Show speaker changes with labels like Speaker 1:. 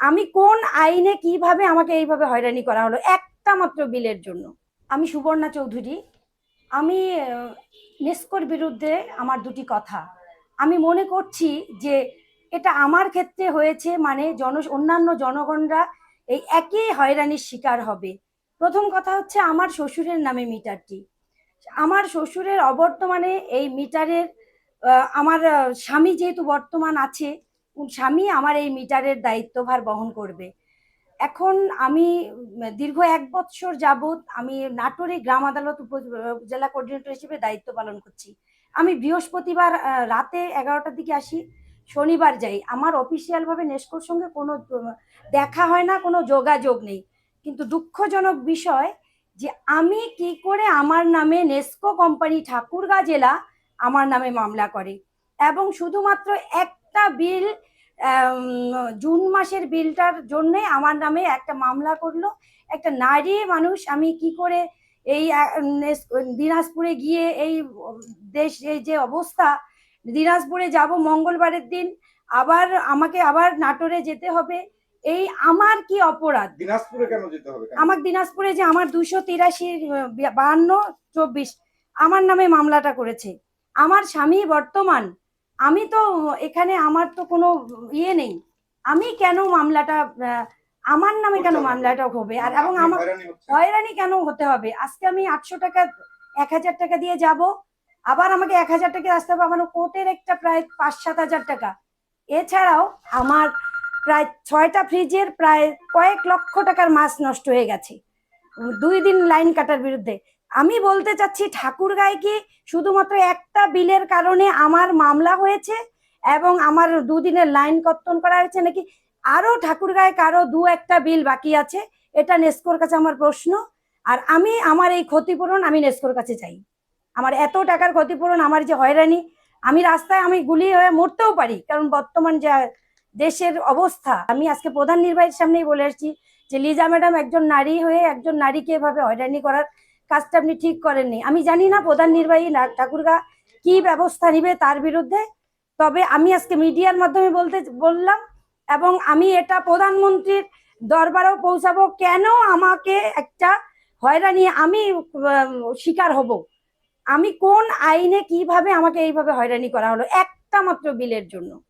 Speaker 1: আমি কোন আইনে কীভাবে আমাকে এইভাবে হয়রানি করা হলো? একটা মাত্র বিলের জন্য। আমি সুবর্ণা চৌধুরী। আমি নেস্কোর বিরুদ্ধে আমার দুটি কথা। আমি মনে করছি যে এটা আমার ক্ষেত্রে হয়েছে মানে জন, অন্যান্য জনগণরা এই একই হয়রানির শিকার হবে। প্রথম কথা হচ্ছে আমার শ্বশুরের নামে মিটারটি। আমার শ্বশুরের অবর্তমানে এই মিটারের আমার স্বামী যেহেতু বর্তমান আছে স্বামী আমার এই মিটারের দায়িত্বভার বহন করবে। এখন আমি দীর্ঘ এক বৎসর যাবৎ আমি নাটোরে গ্রাম আদালত উপ- জেলা কোঅর্ডিনেটর হিসেবে দায়িত্ব পালন করছি। আমি বৃহস্পতিবার রাতে এগারোটার দিকে আসি, শনিবার যাই। আমার অফিসিয়ালভাবে নেস্কোর সঙ্গে কোনো, দেখা হয় না, কোনো যোগাযোগ নেই। কিন্তু দুঃখজনক বিষয় যে আমি কি করে আমার নামে নেস্কো কোম্পানি ঠাকুরগাঁ জেলা আমার নামে মামলা করে। এবং শুধুমাত্র একটা বিল জুন মাসের বিলটার জন্য আমার নামে একটা মামলা করল। একটা নারী মানুষ আমি কি করে এই দিনাজপুরে গিয়ে এই দেশ এই যে অবস্থা দিনাজপুরে যাব মঙ্গলবারের দিন আবার আমাকে আবার নাটোরে যেতে হবে এই আমার কি অপরাধ?
Speaker 2: দিনাজপুরে কেন যেতে হবে
Speaker 1: আমার দিনাজপুরে যে আমার দুশো তিরাশি বাহান্ন চব্বিশ আমার নামে মামলাটা করেছে। আমার স্বামী বর্তমান আমি তো এখানে আমার তো কোনো ইয়ে নেই। আমি কেন মামলাটা আমার নামে কেন মামলাটা হবে? আর এবং আমার
Speaker 2: হয়রানি
Speaker 1: কেন হতে হবে? আজকে আমি আটশো টাকা এক হাজার টাকা দিয়ে যাব। আবার আমাকে এক হাজার টাকা আসতে হবে। আমার কোর্টের একটা প্রায় পাঁচ সাত হাজার টাকা। এছাড়াও আমার প্রায় ছয়টা ফ্রিজের প্রায় কয়েক লক্ষ টাকার মাছ নষ্ট হয়ে গেছে। দুই দিন লাইন কাটার বিরুদ্ধে। আমি বলতে চাচ্ছি ঠাকুরগাঁয় কি শুধুমাত্র একটা বিলের কারণে আমার মামলা হয়েছে এবং আমার দুদিনের লাইন কর্তন করা হয়েছে নাকি আরও ঠাকুরগাঁয় কারও দু একটা বিল বাকি আছে? এটা নেস্কোর কাছে আমার প্রশ্ন। আর আমি, আমার এই ক্ষতিপূরণ আমি নেস্কোর কাছে চাই। আমার এত টাকার ক্ষতিপূরণ, আমার যে হয়রানি, আমি রাস্তায় আমি গুলি হয়ে মরতেও পারি। কারণ বর্তমান যা দেশের অবস্থা, আমি আজকে প্রধান নির্বাহীর সামনেই বলে আসছি যে, লিজা ম্যাডাম একজন নারী হয়ে একজন নারীকে এভাবে হয়রানি করার কাজটা আপনি ঠিক করেননি। আমি জানি না প্রধান নির্বাহী ঠাকুরগা কি ব্যবস্থা নিবে তার বিরুদ্ধে, তবে আমি আজকে মিডিয়ার মাধ্যমে বলতে বললাম এবং আমি এটা প্রধানমন্ত্রীর দরবারেও পৌঁছাবো, কেন আমাকে একটা হয়রানি আমি শিকার হব? আমি কোন আইনে কীভাবে আমাকে এইভাবে হয়রানি করা হলো? একটা মাত্র বিলের জন্য।